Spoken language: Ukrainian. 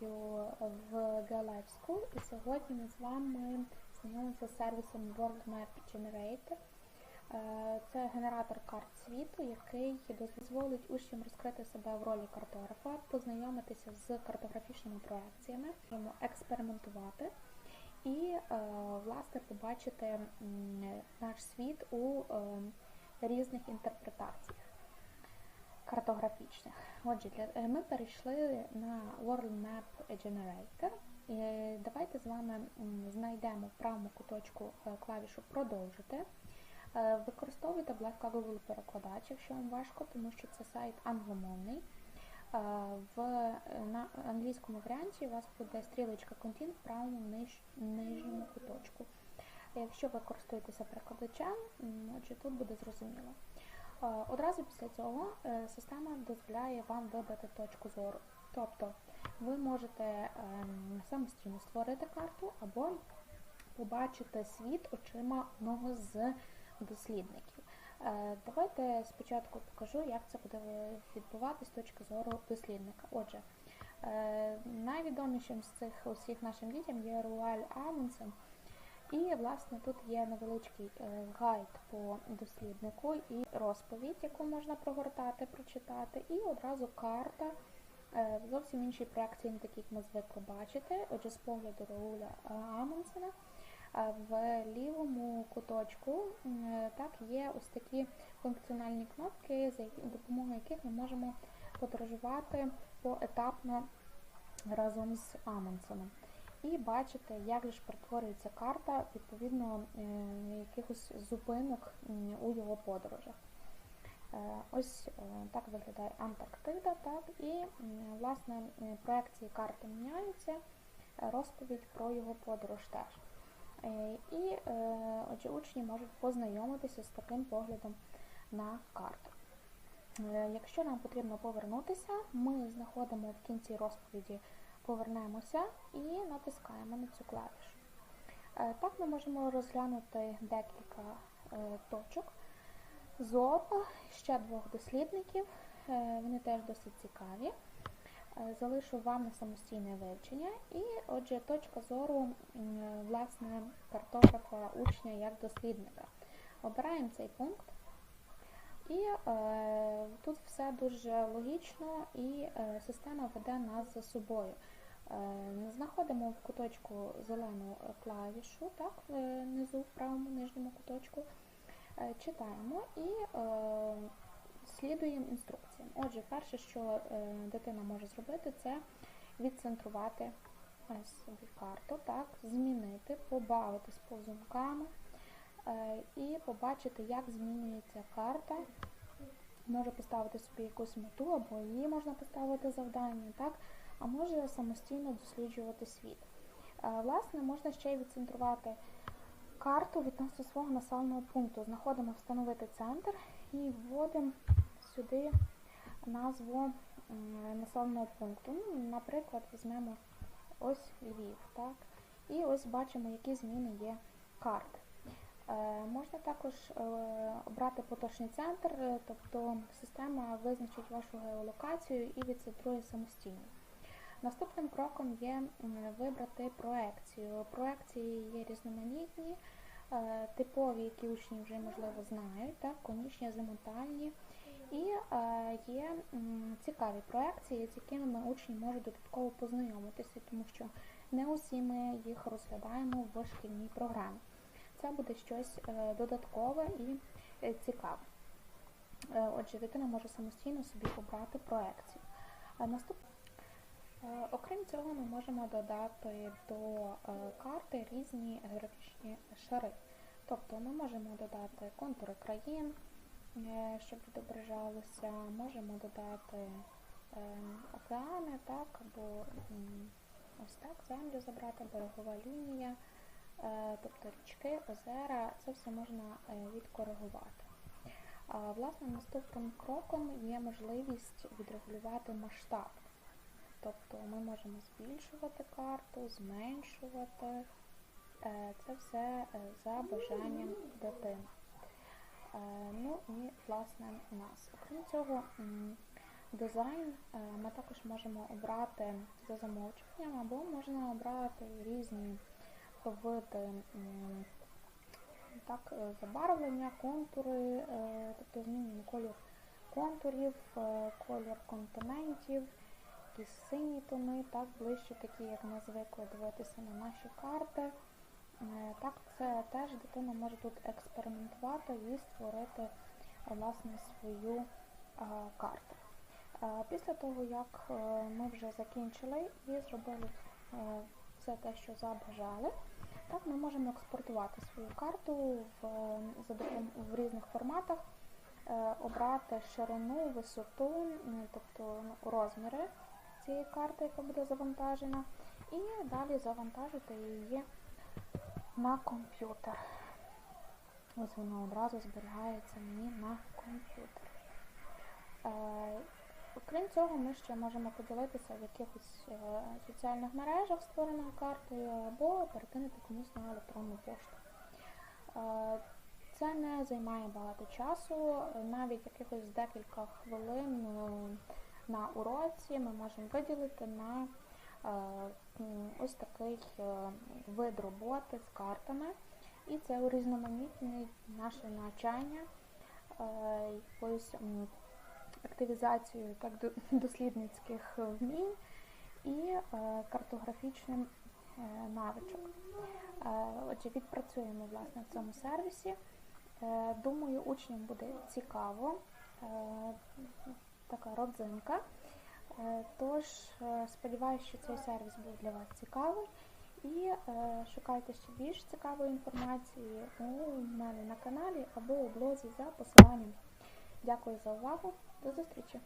в GeoLife і сьогодні ми з вами знайомимося з сервісом World Map Generator. Е, Це генератор карт світу, який дозволить учням розкрити себе в ролі картографа, познайомитися з картографічними проекціями, експериментувати і е, власне побачити наш світ у е, різних інтерпретаціях картографічних. Отже, для, ми перейшли на World Map Generator. І Давайте з вами знайдемо в правому куточку клавішу Продовжити. Використовуйте Black Google перекладач, якщо вам важко, тому що це сайт англомовний. В на англійському варіанті у вас буде стрілочка Content в правому ниж, нижньому куточку. Якщо ви користуєтеся перекладачем, отже, тут буде зрозуміло. Одразу після цього система дозволяє вам вибрати точку зору. Тобто ви можете самостійно створити карту або побачити світ очима одного з дослідників. Давайте спочатку покажу, як це буде відбуватись з точки зору дослідника. Отже, найвідомішим з цих усіх нашим дітям є Руаль Амундсен. І, власне, тут є невеличкий гайд по досліднику і розповідь, яку можна прогортати, прочитати, і одразу карта в зовсім іншій проекції, не такі, як ми звикли бачити. Отже, з погляду Рауля Амундсена в лівому куточку так, є ось такі функціональні кнопки, за допомогою яких ми можемо подорожувати поетапно разом з Амундсеном. І бачите, як же ж перетворюється карта відповідно якихось зупинок у його подорожах. Ось так виглядає Антарктида, так, і власне проекції карти міняються, розповідь про його подорож теж. І отже, учні можуть познайомитися з таким поглядом на карту. Якщо нам потрібно повернутися, ми знаходимо в кінці розповіді Повернемося і натискаємо на цю клавішу. Так ми можемо розглянути декілька точок зору, ще двох дослідників, вони теж досить цікаві. Залишу вам на самостійне вивчення. І, отже, точка зору власне, картографа, учня як дослідника. Обираємо цей пункт. І е, тут все дуже логічно і е, система веде нас за собою. Е, знаходимо в куточку зелену клавішу, так, внизу в правому нижньому куточку, е, читаємо і е, слідуємо інструкціям. Отже, перше, що е, дитина може зробити, це відцентрувати собі карту, так, змінити, побавитись повзунками. І побачити, як змінюється карта. Може поставити собі якусь мету, або її можна поставити завдання, так? А може самостійно досліджувати світ. Власне, можна ще й відцентрувати карту відносно свого населеного пункту. Знаходимо встановити центр і вводимо сюди назву населеного пункту. Ну, Наприклад, візьмемо ось Львів. так? І ось бачимо, які зміни є карти. Можна також обрати поточний центр, тобто система визначить вашу геолокацію і відцентрує самостійно. Наступним кроком є вибрати проекцію. Проекції є різноманітні, типові, які учні вже, можливо, знають, так, конічні, азимутальні. І є цікаві проекції, з якими учні можуть додатково познайомитися, тому що не усі ми їх розглядаємо в шкільній програмі це буде щось додаткове і цікаве. Отже, дитина може самостійно собі обрати проекцію. Наступ... Окрім цього, ми можемо додати до карти різні географічні шари. Тобто ми можемо додати контури країн, щоб відображалося, можемо додати океани, так, або ось так, землю забрати, берегова лінія. Тобто річки, озера, це все можна відкоригувати. Власне, наступним кроком є можливість відрегулювати масштаб. Тобто ми можемо збільшувати карту, зменшувати. Це все за бажанням дитини. Ну і, власне, нас. Окрім цього, дизайн е, ми також можемо обрати за замовчуванням, або можна обрати різні види так, е, забарвлення, контури, е, тобто змінюємо колір контурів, е, колір континентів, якісь сині тони, так, ближче такі, як ми звикли дивитися на наші карти. Е, Так, це теж дитина може тут експериментувати і створити власне свою е, карту. Е, Після того, як ми вже закінчили і зробили все те, що забажали, так ми можемо експортувати свою карту в, в різних форматах, обрати ширину, висоту, тобто ну, розміри цієї карти, яка буде завантажена, і далі завантажити її на комп'ютер. Ось воно одразу зберігається мені на комп'ютер. Е, Окрім цього, ми ще можемо поділитися в якихось е, соціальних мережах створеною картою або перекинути комусь на електронну пошту. Е, Це не займає багато часу, навіть якихось декілька хвилин е, на уроці ми можемо виділити на е, ось такий е, вид роботи з картами. І це урізноманітнить наше навчання е, якоюсь активізацією так, дослідницьких вмінь і картографічним навичок. Отже, відпрацюємо власне в цьому сервісі. Думаю, учням буде цікаво. Така родзинка. Е, Тож, е, сподіваюся, що цей сервіс був для вас цікавий. І е, шукайте ще більш цікавої інформації у мене на каналі або у блозі за посиланням. Дякую за увагу. До зустрічі!